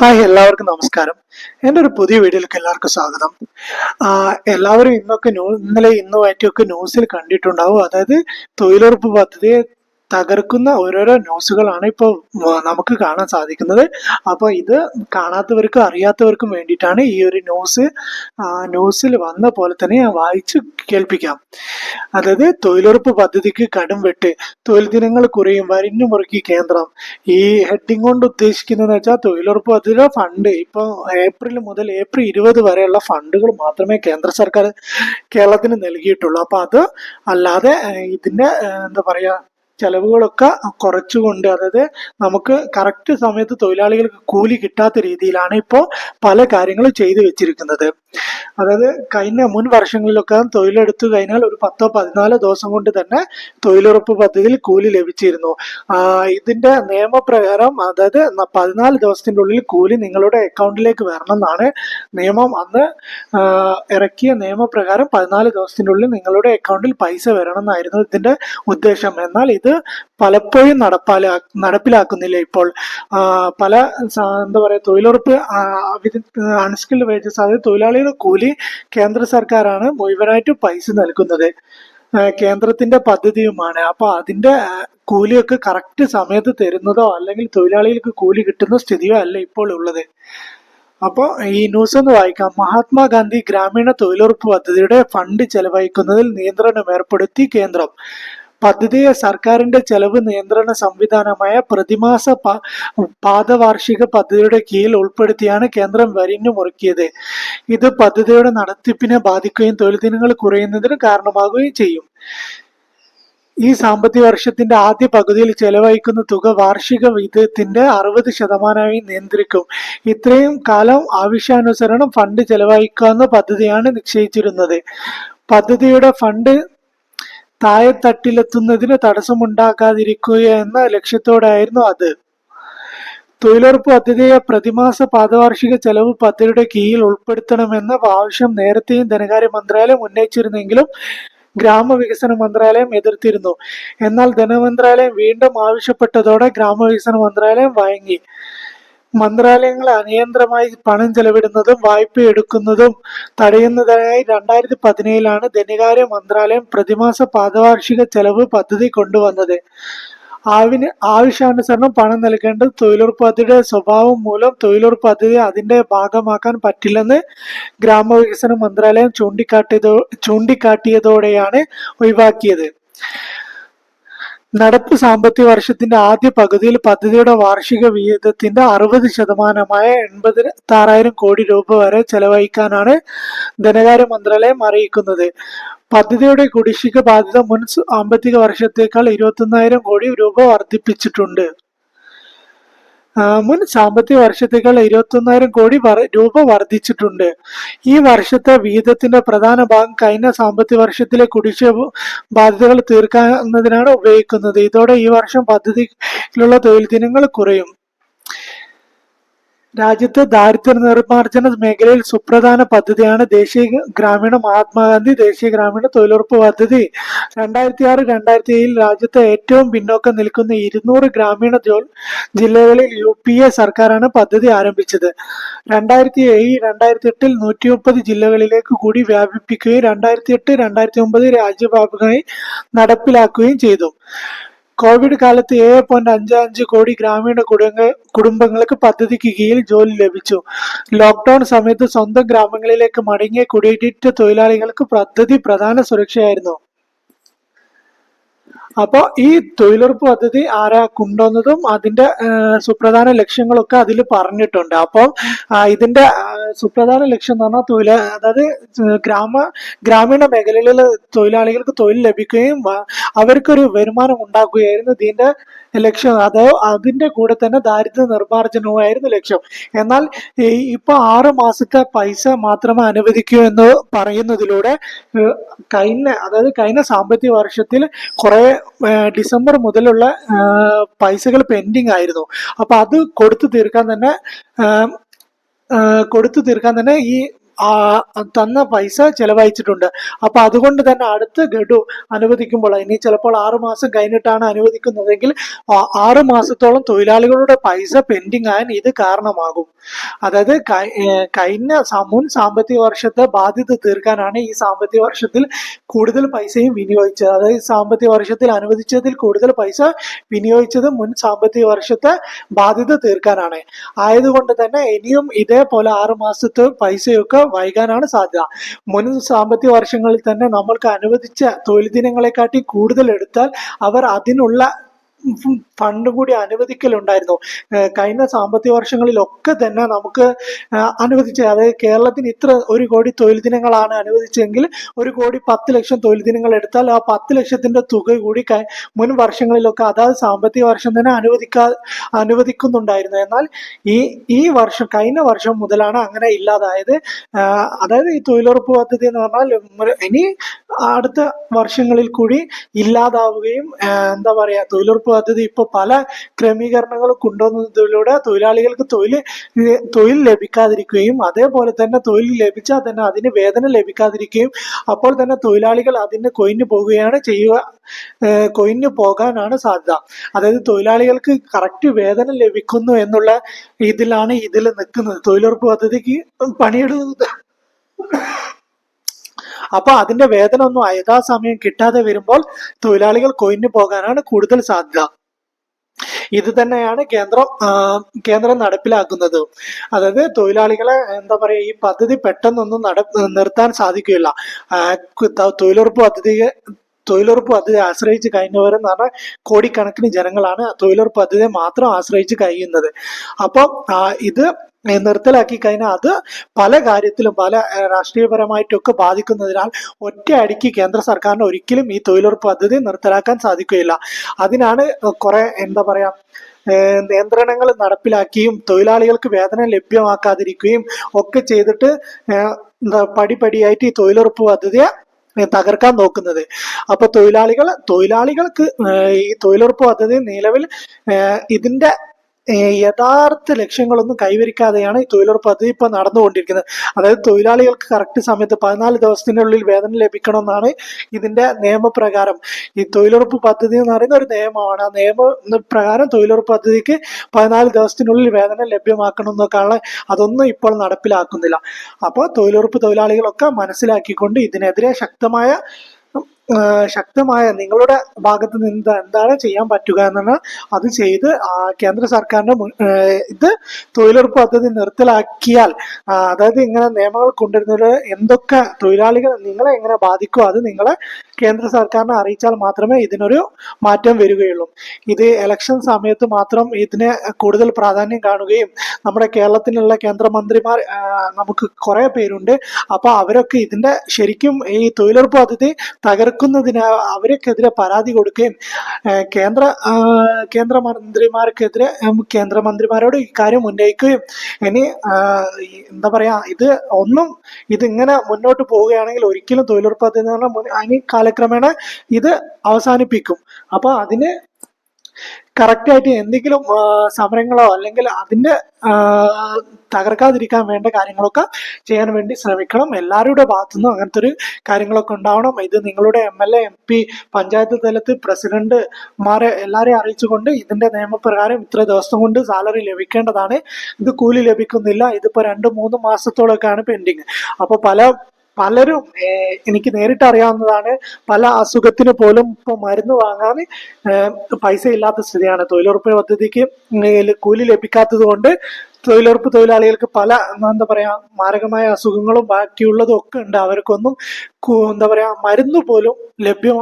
Hi എല്ലാവർക്കും നമസ്കാരം. എന്റെ ഒരു പുതിയ വീഡിയോയിലേക്ക് എല്ലാവർക്കും സ്വാഗതം. എല്ലാവരും ഇന്നൊക്കെ ന്യൂ ഇന്നലെ ഇന്നുമായിട്ടൊക്കെ ന്യൂസിൽ കണ്ടിട്ടുണ്ടാവും. അതായത് തൊഴിലുറപ്പ് പദ്ധതിയെ തകർക്കുന്ന ഓരോരോ ന്യൂസുകളാണ് ഇപ്പോൾ നമുക്ക് കാണാൻ സാധിക്കുന്നത്. അപ്പോൾ ഇത് കാണാത്തവർക്കും അറിയാത്തവർക്കും വേണ്ടിയിട്ടാണ് ഈ ഒരു ന്യൂസ് ന്യൂസിൽ വന്ന പോലെ തന്നെ ഞാൻ വായിച്ച് കേൾപ്പിക്കാം. അതായത് തൊഴിലുറപ്പ് പദ്ധതിക്ക് കടും വെട്ട് തൊഴിൽ ദിനങ്ങൾ കുറയും വരിഞ്ഞു മുറുക്കി കേന്ദ്രം. ഈ ഹെഡിങ് കൊണ്ട് ഉദ്ദേശിക്കുന്നതെന്ന് വെച്ചാൽ തൊഴിലുറപ്പ് പദ്ധതിയുടെ ഫണ്ട് ഇപ്പോൾ ഏപ്രിൽ മുതൽ ഏപ്രിൽ ഇരുപത് വരെയുള്ള ഫണ്ടുകൾ മാത്രമേ കേന്ദ്ര സർക്കാർ കേരളത്തിന് നൽകിയിട്ടുള്ളൂ. അപ്പോൾ അത് അല്ലാതെ ഇതിന്റെ എന്താ പറയാ ചെലവുകളൊക്കെ കുറച്ചുകൊണ്ട് അതായത് നമുക്ക് കറക്റ്റ് സമയത്ത് തൊഴിലാളികൾക്ക് കൂലി കിട്ടാത്ത രീതിയിലാണ് ഇപ്പോൾ പല കാര്യങ്ങളും ചെയ്തു വെച്ചിരിക്കുന്നത്. അതായത് കഴിഞ്ഞ മുൻ വർഷങ്ങളിലൊക്കെ തൊഴിലെടുത്തു കഴിഞ്ഞാൽ ഒരു പത്തോ പതിനാലോ ദിവസം കൊണ്ട് തന്നെ തൊഴിലുറപ്പ് പദ്ധതിയിൽ കൂലി ലഭിച്ചിരുന്നു. ഇതിന്റെ നിയമപ്രകാരം അതായത് പതിനാല് ദിവസത്തിന്റെ ഉള്ളിൽ കൂലി നിങ്ങളുടെ അക്കൗണ്ടിലേക്ക് വരണം എന്നാണ് നിയമം. അന്ന് ഇറക്കിയ നിയമപ്രകാരം പതിനാല് ദിവസത്തിന്റെ ഉള്ളിൽ നിങ്ങളുടെ അക്കൗണ്ടിൽ പൈസ വരണം എന്നായിരുന്നു ഇതിന്റെ ഉദ്ദേശം. എന്നാൽ ഇത് പലപ്പോഴും നടപ്പാലാ നടപ്പിലാക്കുന്നില്ല ഇപ്പോൾ. പല എന്താ പറയുക തൊഴിലുറപ്പ് അൺസ്കിൽഡ് വേജസ് അതായത് തൊഴിലാളികളുടെ കൂലി കേന്ദ്ര സർക്കാരാണ് മുഴുവനായിട്ട് പൈസ നൽകുന്നത്. കേന്ദ്രത്തിന്റെ പദ്ധതിയുമാണ്. അപ്പൊ അതിന്റെ കൂലിയൊക്കെ കറക്റ്റ് സമയത്ത് തരുന്നതോ അല്ലെങ്കിൽ തൊഴിലാളികൾക്ക് കൂലി കിട്ടുന്ന സ്ഥിതിയോ അല്ല ഇപ്പോൾ ഉള്ളത്. അപ്പോൾ ഈ ന്യൂസ് ഒന്ന് വായിക്കാം. മഹാത്മാഗാന്ധി ഗ്രാമീണ തൊഴിലുറപ്പ് പദ്ധതിയുടെ ഫണ്ട് ചെലവഴിക്കുന്നതിൽ നിയന്ത്രണം ഏർപ്പെടുത്തി കേന്ദ്രം. പദ്ധതിയെ സർക്കാരിന്റെ ചെലവ് നിയന്ത്രണ സംവിധാനമായ പ്രതിമാസ പാദവാർഷിക പദ്ധതിയുടെ കീഴിൽ ഉൾപ്പെടുത്തിയാണ് കേന്ദ്രം വരിഞ്ഞു മുറുക്കിയത്. ഇത് പദ്ധതിയുടെ നടത്തിപ്പിനെ ബാധിക്കുകയും തൊഴിൽ ദിനങ്ങൾ കുറയുന്നതിന് കാരണമാകുകയും ചെയ്യും. ഈ സാമ്പത്തിക വർഷത്തിന്റെ ആദ്യ പകുതിയിൽ ചെലവഴിക്കുന്ന തുക വാർഷിക വിധത്തിന്റെ അറുപത് ശതമാനമായി നിയന്ത്രിക്കും. ഇത്രയും കാലം ആവശ്യാനുസരണം ഫണ്ട് ചെലവഴിക്കാവുന്ന പദ്ധതിയാണ് നിശ്ചയിച്ചിരുന്നത്. പദ്ധതിയുടെ ഫണ്ട് താഴെത്തട്ടിലെത്തുന്നതിന് തടസ്സമുണ്ടാക്കാതിരിക്കുക എന്ന ലക്ഷ്യത്തോടായിരുന്നു അത്. തൊഴിലുറപ്പ് പദ്ധതിയെ പ്രതിമാസ പാദവാർഷിക ചെലവ് പദ്ധതിയുടെ കീഴിൽ ഉൾപ്പെടുത്തണമെന്ന ആവശ്യം നേരത്തെയും ധനകാര്യ മന്ത്രാലയം ഉന്നയിച്ചിരുന്നെങ്കിലും ഗ്രാമവികസന മന്ത്രാലയം എതിർത്തിരുന്നു. എന്നാൽ ധനമന്ത്രാലയം വീണ്ടും ആവശ്യപ്പെട്ടതോടെ ഗ്രാമവികസന മന്ത്രാലയം വഴങ്ങി. മന്ത്രാലയങ്ങൾ അനിയന്ത്രമായി പണം ചെലവിടുന്നതും വായ്പ എടുക്കുന്നതും തടയുന്നതിനായി രണ്ടായിരത്തി പതിനേഴിലാണ് ധനകാര്യ മന്ത്രാലയം പ്രതിമാസ പാദവാർഷിക ചെലവ് പദ്ധതി കൊണ്ടുവന്നത്. ആവിന് ആവശ്യാനുസരണം പണം നൽകേണ്ടത് തൊഴിലുറപ്പ് പദ്ധതിയുടെ സ്വഭാവം മൂലം തൊഴിലുറപ്പ് പദ്ധതി അതിന്റെ ഭാഗമാക്കാൻ പറ്റില്ലെന്ന് ഗ്രാമവികസന മന്ത്രാലയം ചൂണ്ടിക്കാട്ടിയതോ ചൂണ്ടിക്കാട്ടിയതോടെയാണ് ഒഴിവാക്കിയത്. നടപ്പ് സാമ്പത്തിക വർഷത്തിന്റെ ആദ്യ പകുതിയിൽ പദ്ധതിയുടെ വാർഷിക വിഹിതത്തിന്റെ അറുപത് ശതമാനമായ എൺപത്തി ആറായിരം കോടി രൂപ വരെ ചെലവഴിക്കാനാണ് ധനകാര്യ മന്ത്രാലയം അറിയിക്കുന്നത്. പദ്ധതിയുടെ കുടിശ്ശിക ബാധ്യത മുൻ സാമ്പത്തിക വർഷത്തേക്കാൾ ഇരുപത്തി കോടി രൂപ വർദ്ധിപ്പിച്ചിട്ടുണ്ട്. മുൻ സാമ്പത്തിക വർഷത്തേക്കാൾ ഇരുപത്തൊന്നായിരം കോടി രൂപ വർദ്ധിച്ചിട്ടുണ്ട്. ഈ വർഷത്തെ വിഹിതത്തിന്റെ പ്രധാന ഭാഗം കഴിഞ്ഞ സാമ്പത്തിക വർഷത്തിലെ കുടിശ്ശിക ബാധ്യതകൾ തീർക്കുന്നതിനാണ് ഉപയോഗിക്കുന്നത്. ഇതോടെ ഈ വർഷം പദ്ധതിയിലുള്ള തൊഴിൽ ദിനങ്ങൾ കുറയും. രാജ്യത്തെ ദാരിദ്ര്യ നിർമ്മാർജന മേഖലയിൽ സുപ്രധാന പദ്ധതിയാണ് ദേശീയ ഗ്രാമീണ മഹാത്മാഗാന്ധി ദേശീയ ഗ്രാമീണ തൊഴിലുറപ്പ് പദ്ധതി. രണ്ടായിരത്തി ആറ് രണ്ടായിരത്തി ഏഴിൽ രാജ്യത്തെ ഏറ്റവും പിന്നോക്കം നിൽക്കുന്ന ഇരുന്നൂറ് ഗ്രാമീണ ജില്ലകളിൽ യു പി എ സർക്കാരാണ് പദ്ധതി ആരംഭിച്ചത്. രണ്ടായിരത്തി ഏഴ് രണ്ടായിരത്തി എട്ടിൽ നൂറ്റി മുപ്പത് ജില്ലകളിലേക്ക് കൂടി വ്യാപിപ്പിക്കുകയും രണ്ടായിരത്തി എട്ട് രണ്ടായിരത്തി ഒമ്പത് രാജ്യവ്യാപകമായി നടപ്പിലാക്കുകയും ചെയ്തു. കോവിഡ് കാലത്ത് ഏഴ് പോയിന്റ് അഞ്ച് അഞ്ച് കോടി ഗ്രാമീണ കുടുംബ കുടുംബങ്ങൾക്ക് പദ്ധതിക്ക് കീഴിൽ ജോലി ലഭിച്ചു. ലോക്ക്ഡൌൺ സമയത്ത് സ്വന്തം ഗ്രാമങ്ങളിലേക്ക് മടങ്ങിയ കുടിയേറ്റ തൊഴിലാളികൾക്ക് പദ്ധതി പ്രധാന സുരക്ഷയായിരുന്നു. അപ്പോൾ ഈ തൊഴിലുറപ്പ് പദ്ധതി ആരാ കൊണ്ടുവന്നതും അതിന്റെ സുപ്രധാന ലക്ഷ്യങ്ങളൊക്കെ അതിൽ പറഞ്ഞിട്ടുണ്ട്. അപ്പോൾ ഇതിന്റെ സുപ്രധാന ലക്ഷ്യം എന്ന് പറഞ്ഞാൽ തൊഴിൽ അതായത് ഗ്രാമ ഗ്രാമീണ മേഖലയിലുള്ള തൊഴിലാളികൾക്ക് തൊഴിൽ ലഭിക്കുകയും അവർക്കൊരു വരുമാനം ഉണ്ടാക്കുകയായിരുന്നു ഇതിന്റെ ലക്ഷ്യം. അതോ അതിന്റെ കൂടെ തന്നെ ദാരിദ്ര്യ നിർമ്മാർജനവുമായിരുന്നു ലക്ഷ്യം. എന്നാൽ ഇപ്പൊ ആറ് മാസത്തെ പൈസ മാത്രമേ അനുവദിക്കൂ എന്ന് പറയുന്നതിലൂടെ കഴിഞ്ഞ അതായത് കഴിഞ്ഞ സാമ്പത്തിക വർഷത്തിൽ കുറെ ഡിസംബർ മുതലുള്ള പൈസകൾ പെൻഡിങ് ആയിരുന്നു. അപ്പൊ അത് കൊടുത്തു തീർക്കാൻ തന്നെ കൊടുത്തു തീർക്കാൻ തന്നെ ഈ തന്ന പൈസ ചെലവഴിച്ചിട്ടുണ്ട്. അപ്പൊ അതുകൊണ്ട് തന്നെ അടുത്ത ഗഡു അനുവദിക്കുമ്പോൾ ഇനി ചിലപ്പോൾ ആറു മാസം കഴിഞ്ഞിട്ടാണ് അനുവദിക്കുന്നതെങ്കിൽ ആറു മാസത്തോളം തൊഴിലാളികളുടെ പൈസ പെൻഡിങ് ആകാൻ ഇത് കാരണമാകും. അതായത് കഴിഞ്ഞ മുൻ സാമ്പത്തിക വർഷത്തെ ബാധ്യത തീർക്കാനാണ് ഈ സാമ്പത്തിക വർഷത്തിൽ കൂടുതൽ പൈസയും വിനിയോഗിച്ചത്. അതായത് സാമ്പത്തിക വർഷത്തിൽ അനുവദിച്ചതിൽ കൂടുതൽ പൈസ വിനിയോഗിച്ചത് മുൻ സാമ്പത്തിക വർഷത്തെ ബാധ്യത തീർക്കാനാണ്. ആയതുകൊണ്ട് തന്നെ ഇനിയും ഇതേപോലെ ആറുമാസത്തെ പൈസയൊക്കെ വൈകാനാണ് സാധ്യത. മുൻ സാമ്പത്തിക വർഷങ്ങളിൽ തന്നെ നമ്മൾക്ക് അനുവദിച്ച തൊഴിൽ ദിനങ്ങളെക്കാട്ടി കൂടുതൽ എടുത്താൽ അവർ അതിനുള്ള ഫണ്ട് കൂടി അനുവദിക്കലുണ്ടായിരുന്നു. കഴിഞ്ഞ സാമ്പത്തിക വർഷങ്ങളിലൊക്കെ തന്നെ നമുക്ക് അനുവദിച്ച അതായത് കേരളത്തിന് ഇത്ര ഒരു കോടി തൊഴിൽ ദിനങ്ങളാണ് അനുവദിച്ചെങ്കിൽ ഒരു കോടി പത്ത് ലക്ഷം തൊഴിൽ ദിനങ്ങൾ എടുത്താൽ ആ പത്ത് ലക്ഷത്തിന്റെ തുക കൂടി മുൻ വർഷങ്ങളിലൊക്കെ അതായത് സാമ്പത്തിക വർഷം തന്നെ അനുവദിക്കാ അനുവദിക്കുന്നുണ്ടായിരുന്നു. എന്നാൽ ഈ ഈ വർഷം കഴിഞ്ഞ വർഷം മുതലാണ് അങ്ങനെ ഇല്ലാതായത്. അതായത് ഈ തൊഴിലുറപ്പ് പദ്ധതി എന്ന് പറഞ്ഞാൽ ഇനി അടുത്ത വർഷങ്ങളിൽ കൂടി ഇല്ലാതാവുകയും എന്താ പറയാ തൊഴിലുറപ്പ് പദ്ധതി. ഇപ്പോൾ പല ക്രമീകരണങ്ങളും കൊണ്ടുവന്നതിലൂടെ തൊഴിലാളികൾക്ക് തൊഴിൽ തൊഴിൽ ലഭിക്കാതിരിക്കുകയും അതേപോലെ തന്നെ തൊഴിൽ ലഭിച്ചാൽ തന്നെ അതിന് വേതനം ലഭിക്കാതിരിക്കുകയും അപ്പോൾ തന്നെ തൊഴിലാളികൾ അതിന് കൊയിഞ്ഞു പോകുകയാണ് ചെയ്യുക കൊയിഞ്ഞു പോകാനാണ് സാധ്യത. അതായത് തൊഴിലാളികൾക്ക് കറക്റ്റ് വേതനം ലഭിക്കുന്നു എന്നുള്ള ഇതിലാണ് ഇതിൽ നിൽക്കുന്നത്. തൊഴിലുറപ്പ് പദ്ധതിക്ക് പണിയെടുക്കുന്നത്. അപ്പൊ അതിന്റെ വേതനം ഒന്നും യഥാസമയം കിട്ടാതെ വരുമ്പോൾ തൊഴിലാളികൾ കൊയിഞ്ഞു പോകാനാണ് കൂടുതൽ സാധ്യത. ഇത് തന്നെയാണ് കേന്ദ്രം കേന്ദ്രം നടപ്പിലാക്കുന്നത്. അതായത് തൊഴിലാളികളെ എന്താ പറയാ ഈ പദ്ധതി പെട്ടെന്നൊന്നും നട നിർത്താൻ സാധിക്കുകയില്ല. തൊഴിലുറപ്പ് പദ്ധതി തൊഴിലുറപ്പ് പദ്ധതി ആശ്രയിച്ച് കഴിഞ്ഞവരെന്ന് പറഞ്ഞാൽ കോടിക്കണക്കിന് ജനങ്ങളാണ് തൊഴിലുറപ്പ് പദ്ധതിയെ മാത്രം ആശ്രയിച്ച് കഴിയുന്നത്. അപ്പം ഇത് നിർത്തലാക്കി കഴിഞ്ഞാൽ അത് പല കാര്യത്തിലും പല രാഷ്ട്രീയപരമായിട്ടൊക്കെ ബാധിക്കുന്നതിനാൽ ഒറ്റയടിക്ക് കേന്ദ്ര സർക്കാരിന് ഒരിക്കലും ഈ തൊഴിലുറപ്പ് പദ്ധതി നിർത്തലാക്കാൻ സാധിക്കുകയില്ല. അതിനാണ് കുറെ എന്താ പറയാ നിയന്ത്രണങ്ങൾ നടപ്പിലാക്കിയും തൊഴിലാളികൾക്ക് വേതനം ലഭ്യമാക്കാതിരിക്കുകയും ഒക്കെ ചെയ്തിട്ട് പടിപടിയായിട്ട് ഈ തൊഴിലുറപ്പ് പദ്ധതിയെ തകർക്കാൻ നോക്കുന്നത്. അപ്പൊ തൊഴിലാളികൾ തൊഴിലാളികൾക്ക് ഈ തൊഴിലുറപ്പ് പദ്ധതി നിലവിൽ ഇതിന്റെ യഥാർത്ഥ ലക്ഷ്യങ്ങളൊന്നും കൈവരിക്കാതെയാണ് ഈ തൊഴിലുറപ്പ് പദ്ധതി ഇപ്പൊ നടന്നുകൊണ്ടിരിക്കുന്നത്. അതായത് തൊഴിലാളികൾക്ക് കറക്റ്റ് സമയത്ത് പതിനാല് ദിവസത്തിനുള്ളിൽ വേതനം ലഭിക്കണമെന്നാണ് ഇതിന്റെ നിയമപ്രകാരം. ഈ തൊഴിലുറപ്പ് പദ്ധതി എന്ന് പറയുന്ന ഒരു നിയമമാണ്. ആ നിയമ പ്രകാരം തൊഴിലുറപ്പ് പദ്ധതിക്ക് പതിനാല് ദിവസത്തിനുള്ളിൽ വേതനം ലഭ്യമാക്കണം എന്നൊക്കെയുള്ള അതൊന്നും ഇപ്പോൾ നടപ്പിലാക്കുന്നില്ല. അപ്പോൾ തൊഴിലുറപ്പ് തൊഴിലാളികളൊക്കെ മനസ്സിലാക്കിക്കൊണ്ട് ഇതിനെതിരെ ശക്തമായ ശക്തമായ നിങ്ങളുടെ ഭാഗത്ത് നിന്ന് എന്താണ് ചെയ്യാൻ പറ്റുക എന്നാണ് അത് ചെയ്ത് കേന്ദ്ര സർക്കാരിന്റെ ഇത് തൊഴിലുറപ്പ് പദ്ധതി നിർത്തലാക്കിയാൽ അതായത് ഇങ്ങനെ നിയമങ്ങൾ കൊണ്ടുവരുന്നത് എന്തൊക്കെ തൊഴിലാളികൾ നിങ്ങളെ എങ്ങനെ ബാധിക്കും അത് നിങ്ങളെ കേന്ദ്ര സർക്കാരിനെ അറിയിച്ചാൽ മാത്രമേ ഇതിനൊരു മാറ്റം വരികയുള്ളൂ. ഇത് ഇലക്ഷൻ സമയത്ത് മാത്രം ഇതിന് കൂടുതൽ പ്രാധാന്യം കാണുകയും നമ്മുടെ കേരളത്തിലുള്ള കേന്ദ്രമന്ത്രിമാർ നമുക്ക് കുറെ പേരുണ്ട്. അപ്പൊ അവരൊക്കെ ഇതിന്റെ ശരിക്കും ഈ തൊഴിലുറപ്പ് പദ്ധതി തകർക്കുന്നതിന് അവർക്കെതിരെ പരാതി കൊടുക്കുകയും കേന്ദ്ര കേന്ദ്രമന്ത്രിമാർക്കെതിരെ കേന്ദ്രമന്ത്രിമാരോട് ഇക്കാര്യം ഉന്നയിക്കുകയും. ഇനി എന്താ പറയാ ഇത് ഒന്നും ഇതിങ്ങനെ മുന്നോട്ട് പോവുകയാണെങ്കിൽ ഒരിക്കലും തൊഴിലുറപ്പ് പദ്ധതി എന്ന് ഇനി കാലക്രമേണ ഇത് അവസാനിപ്പിക്കും. അപ്പൊ അതിന് കറക്റ്റായിട്ട് എന്തെങ്കിലും സമരങ്ങളോ അല്ലെങ്കിൽ അതിന്റെ തകർക്കാതിരിക്കാൻ വേണ്ട കാര്യങ്ങളൊക്കെ ചെയ്യാൻ വേണ്ടി ശ്രമിക്കണം. എല്ലാവരുടെ ഭാഗത്തുനിന്നും അങ്ങനത്തെ ഒരു കാര്യങ്ങളൊക്കെ ഉണ്ടാവണം. ഇത് നിങ്ങളുടെ M L A M P panchayat തലത്തിൽ പ്രസിഡന്റ്മാരെ എല്ലാവരെയും അറിയിച്ചുകൊണ്ട് ഇതിന്റെ നിയമപ്രകാരം ഇത്ര ദിവസം കൊണ്ട് സാലറി ലഭിക്കേണ്ടതാണ്. ഇത് കൂലി ലഭിക്കുന്നില്ല. ഇതിപ്പോ രണ്ട് മൂന്ന് മാസത്തോളൊക്കെയാണ് പെൻഡിങ്. അപ്പോൾ പല പലരും എനിക്ക് നേരിട്ട് അറിയാവുന്നതാണ് പല അസുഖത്തിന് പോലും ഇപ്പൊ മരുന്ന് വാങ്ങാൻ പൈസ ഇല്ലാത്ത സ്ഥിതിയാണ്. തൊഴിലുറപ്പ് പദ്ധതിക്ക് കൂലി ലഭിക്കാത്തത് കൊണ്ട് തൊഴിലുറപ്പ് തൊഴിലാളികൾക്ക് പല എന്താ പറയാ മാരകമായ അസുഖങ്ങളും ബാക്കിയുള്ളതും ഒക്കെ ഉണ്ട്. അവർക്കൊന്നും എന്താ പറയാ മരുന്ന് പോലും ലഭ്യം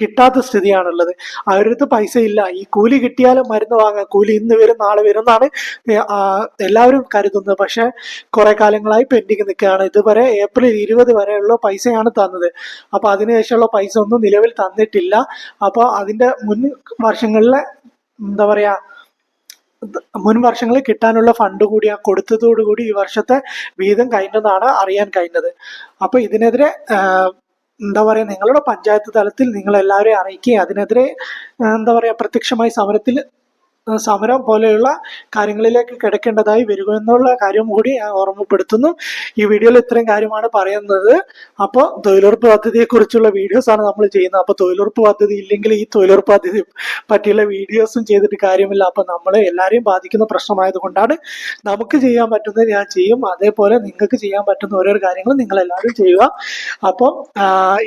കിട്ടാത്ത സ്ഥിതിയാണുള്ളത്. അവരടുത്ത് പൈസ ഇല്ല. ഈ കൂലി കിട്ടിയാലും മരുന്ന് വാങ്ങാം. കൂലി ഇന്ന് വരും നാളെ വരും എന്നാണ് എല്ലാവരും കരുതുന്നത്. പക്ഷെ കുറെ കാലങ്ങളായി പെൻഡിങ് നിൽക്കുകയാണ്. ഇതുവരെ ഏപ്രിൽ ഇരുപത് വരെയുള്ള പൈസയാണ് തന്നത്. അപ്പൊ അതിനുശേഷമുള്ള പൈസ ഒന്നും നിലവിൽ തന്നിട്ടില്ല. അപ്പൊ അതിന്റെ മുൻ വർഷങ്ങളിലെ എന്താ പറയാ മുൻ വർഷങ്ങളിൽ കിട്ടാനുള്ള ഫണ്ട് കൂടി ആ കൊടുത്തതോടുകൂടി ഈ വർഷത്തെ വീതം കഴിഞ്ഞതാണ് അറിയാൻ കഴിഞ്ഞത്. അപ്പൊ ഇതിനെതിരെ എന്താ പറയാ നിങ്ങളുടെ പഞ്ചായത്ത് തലത്തിൽ നിങ്ങൾ എല്ലാവരെയും അറിയിക്കുകയും അതിനെതിരെ എന്താ പറയാ പ്രത്യക്ഷമായി സമരത്തിൽ സമരം പോലെയുള്ള കാര്യങ്ങളിലേക്ക് കിടക്കേണ്ടതായി വരിക എന്നുള്ള കാര്യം കൂടി ഞാൻ ഓർമ്മപ്പെടുത്തുന്നു. ഈ വീഡിയോയിൽ ഇത്രയും കാര്യമാണ് പറയുന്നത്. അപ്പോൾ തൊഴിലുറപ്പ് പദ്ധതിയെ കുറിച്ചുള്ള വീഡിയോസ് ആണ് നമ്മൾ ചെയ്യുന്നത്. അപ്പോൾ തൊഴിലുറപ്പ് പദ്ധതി ഇല്ലെങ്കിൽ ഈ തൊഴിലുറപ്പ് പദ്ധതി പറ്റിയുള്ള വീഡിയോസും ചെയ്തിട്ട് കാര്യമില്ല. അപ്പോൾ നമ്മളെ എല്ലാവരെയും ബാധിക്കുന്ന പ്രശ്നമായതുകൊണ്ടാണ് നമുക്ക് ചെയ്യാൻ പറ്റുന്നത് ഞാൻ ചെയ്യും. അതേപോലെ നിങ്ങൾക്ക് ചെയ്യാൻ പറ്റുന്ന ഓരോ കാര്യങ്ങളും നിങ്ങൾ എല്ലാവരും ചെയ്യുക. അപ്പം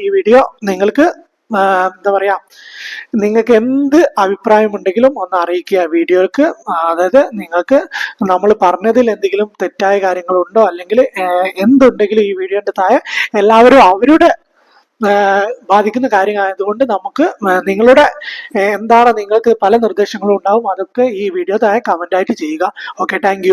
ഈ വീഡിയോ നിങ്ങൾക്ക് എന്താ പറയാ നിങ്ങൾക്ക് എന്ത് അഭിപ്രായമുണ്ടെങ്കിലും ഒന്ന് അറിയിക്കുക വീഡിയോക്ക്. അതായത് നിങ്ങൾക്ക് നമ്മൾ പറഞ്ഞതിൽ എന്തെങ്കിലും തെറ്റായ കാര്യങ്ങളുണ്ടോ അല്ലെങ്കിൽ എന്തുണ്ടെങ്കിലും ഈ വീഡിയോന്റെ താഴെ എല്ലാവരും അവരുടെ ബാധിക്കുന്ന കാര്യമായതുകൊണ്ട് നമുക്ക് നിങ്ങളുടെ എന്താണ് നിങ്ങൾക്ക് പല നിർദ്ദേശങ്ങളും ഉണ്ടാവും അതൊക്കെ ഈ വീഡിയോ താഴെ കമന്റ് ആയിട്ട് ചെയ്യുക. Okay thank